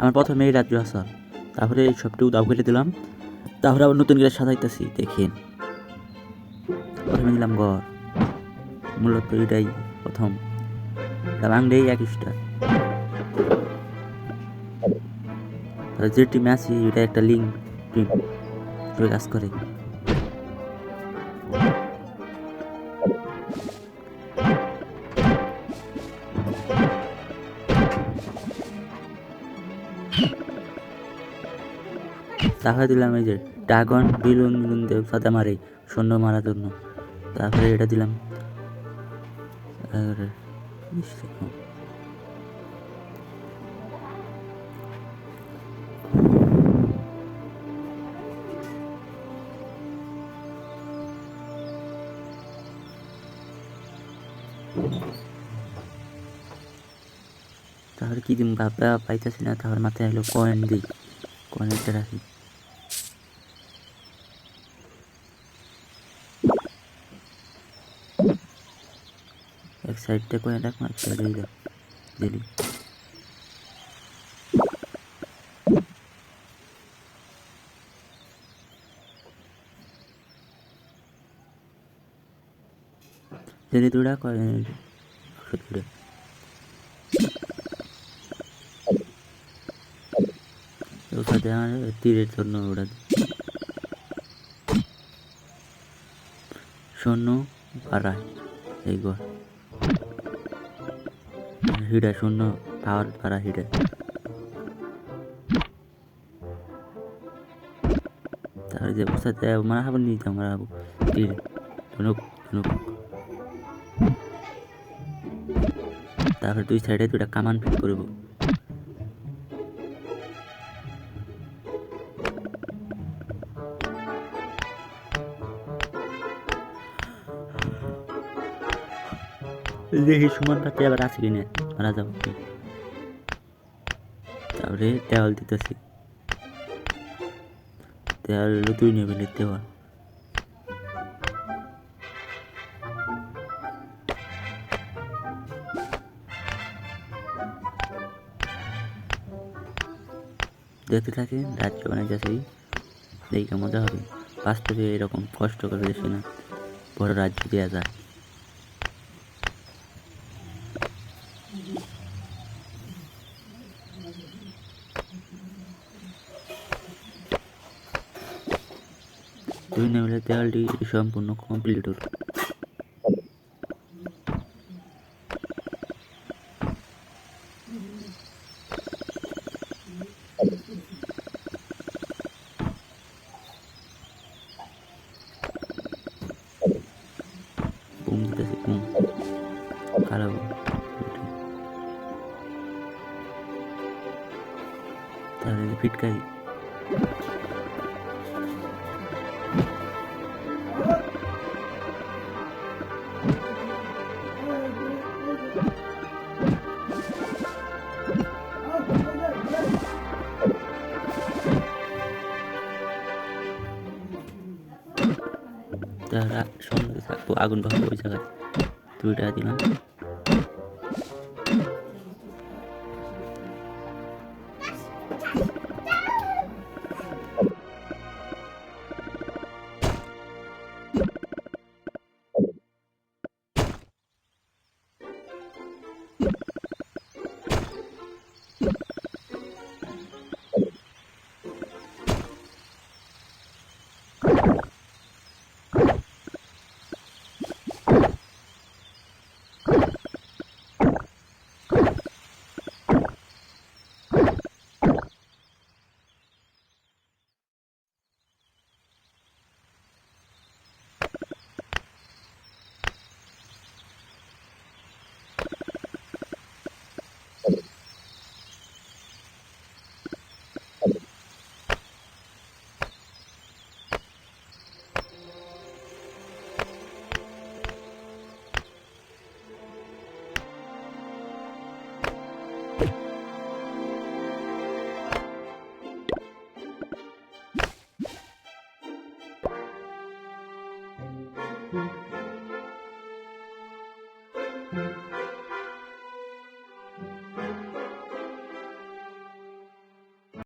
আমার প্রথমে এই রাজ্য হাসান তারপরে সবটুকু দাও কেটে দিলাম। তারপরে আবার নতুন করে সাজাইতেছি, দেখেন। প্রথমে দিলাম ঘর। মূলত এটাই প্রথম। বাংলাই এক স্টার যে টিম আছে এটা একটা লিঙ্ক টিম কাজ করে। তারপরে দিলাম এই যে ড্রাগন, বিলুন দিয়ে সাথে মারে সৈন্য মারার জন্য তারপরে এটা দিলাম। তাহলে কি দিন ভাববা পাইতেছি না। তাহলে মাথায় এলো কয়েন দিই। কয়েনটা রাখি। সাইডটা কয়েন রাখ এক সাইডে দিলাম দিলি দিলি দুটা আমার তীরের জন্য ওরা শূন্য বাড়ায় এই ঘর। হিডা, শূন্য, পাওয়ার দ্বারা হিডা। তাহলে যে বসাতে মারা খাবার নিয়ে যাও মারা তীর ধনুক ধনুক। তারপরে দুই সাইডে দুটা কামান ফিট করব। দেখি সুমন পাতে আবার আছে কিনা? মারা যাব। তারপরে দেওয়াল দিতেছি। দেওয়াল হলো দুই নেবেলের দেওয়াল। দেখতে থাকেন, রাজ্য অনেক যাচ্ছি দেখে মজা হবে। বাস্তবে এরকম কষ্ট করে দেখি না বড় রাজ্য দেওয়া যায়। দুই নেবেলের দেওয়ালটি সম্পূর্ণ কমপ্লিট হল। তাহলে ফিটকাই তারা সঙ্গে থাকব আগুন ভাববো ওই জায়গায়। দুইটা দিলাম। Mm-hmm.